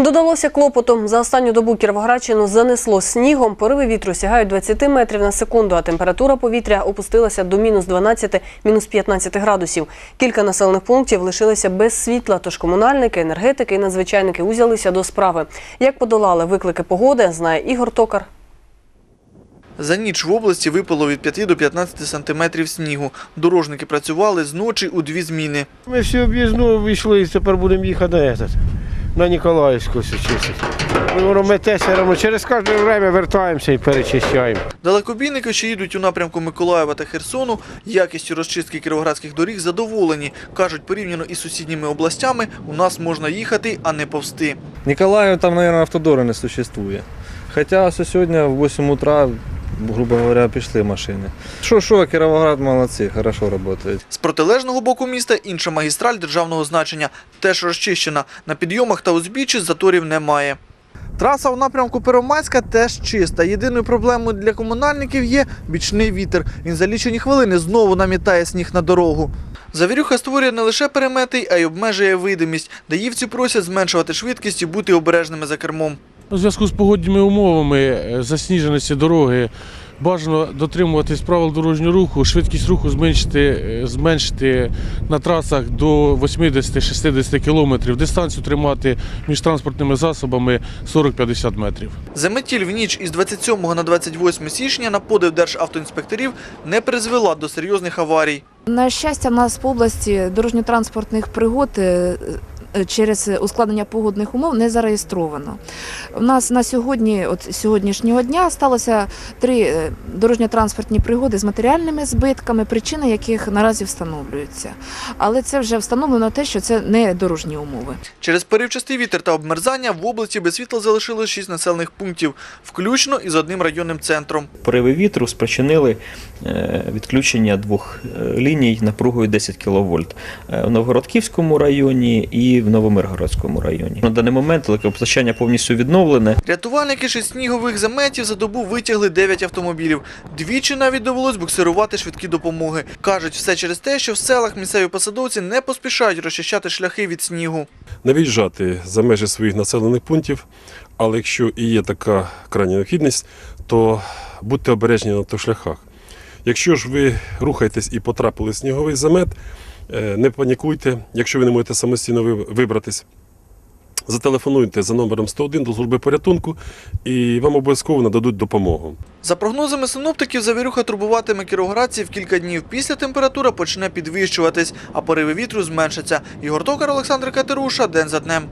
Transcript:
Додалося клопоту. За останню добу Кіровоградщину занесло снігом. Пориви вітру сягають 20 метрів на секунду, а температура повітря опустилася до мінус 12, мінус 15 градусів. Кілька населених пунктів лишилися без світла, тож комунальники, енергетики і надзвичайники узялися до справи. Як подолали виклики погоди, знає Ігор Токар. За ніч в області випало від 5 до 15 сантиметрів снігу. Дорожники працювали зночі у дві зміни. Ми всю об'їзну вийшли і тепер будемо їхати на, этот, на Ніколаївську все чистити. Ми воно метеся. Через кожне время вертаємося і перечищаємо. Далекобійники, що їдуть у напрямку Миколаєва та Херсону, якістю розчистки кіровоградських доріг задоволені. Кажуть, порівняно із сусідніми областями, у нас можна їхати, а не повсти. Николаев там, наверное, автодора не существует. Хотя ось сьогодні в 8 утра, грубо говоря, пішли машини. Що, що, Кіровоград молодці, хорошо працюють. З протилежного боку міста інша магістраль державного значення теж розчищена. На підйомах та узбіччі заторів немає. Траса у напрямку Первомайська теж чиста. Єдиною проблемою для комунальників є бічний вітер. Він за лічені хвилини знову намітає сніг на дорогу. Завірюха створює не лише перемети, а й обмежує видимість. Даївці просять зменшувати швидкість і бути обережними за кермом. У зв'язку з погодніми умовами, е, засніженості дороги, бажано дотримуватись правил дорожнього руху, швидкість руху зменшити, е, зменшити на трасах до 80-60 км, дистанцію тримати між транспортними засобами 40-50 метрів. Заметіль в ніч із 27 на 28 січня на подив державтоінспекторів не призвела до серйозних аварій. На щастя, в нас по області дорожньо-транспортних пригод е, через ускладнення погодних умов не зареєстровано. У нас на сьогодні, от сьогоднішнього дня, сталося три е, дорожньо-транспортні пригоди з матеріальними збитками, причини яких наразі встановлюються. Але це вже встановлено те, що це не дорожні умови. Через поривчастий вітер та обмерзання в області без світла залишилось 6 населених пунктів, включно із одним районним центром. Пориви вітру спричинили е, відключення двох е, ліній напругою 10 кВт в Новгородківському районі і в Новомиргородському районі. На даний момент електропостачання повністю відновлене. Рятувальники шість снігових заметів за добу витягли 9 автомобілів. Двічі навіть довелось буксирувати швидкі допомоги. Кажуть, все через те, що в селах місцеві посадовці не поспішають розчищати шляхи від снігу. не виїжджати за межі своїх населених пунктів, але якщо і є така крайня необхідність, то будьте обережні на автошляхах. Якщо ж ви рухаєтесь і потрапили в сніговий замет, не панікуйте, якщо ви не можете самостійно вибратись. Зателефонуйте за номером 101 до служби порятунку і вам обов'язково нададуть допомогу. За прогнозами синоптиків, завірюха турбуватиме кіровоградців кілька днів. Після температура почне підвищуватись, а пориви вітру зменшаться. Ігор Токар, Олександр Катеруша. День за днем.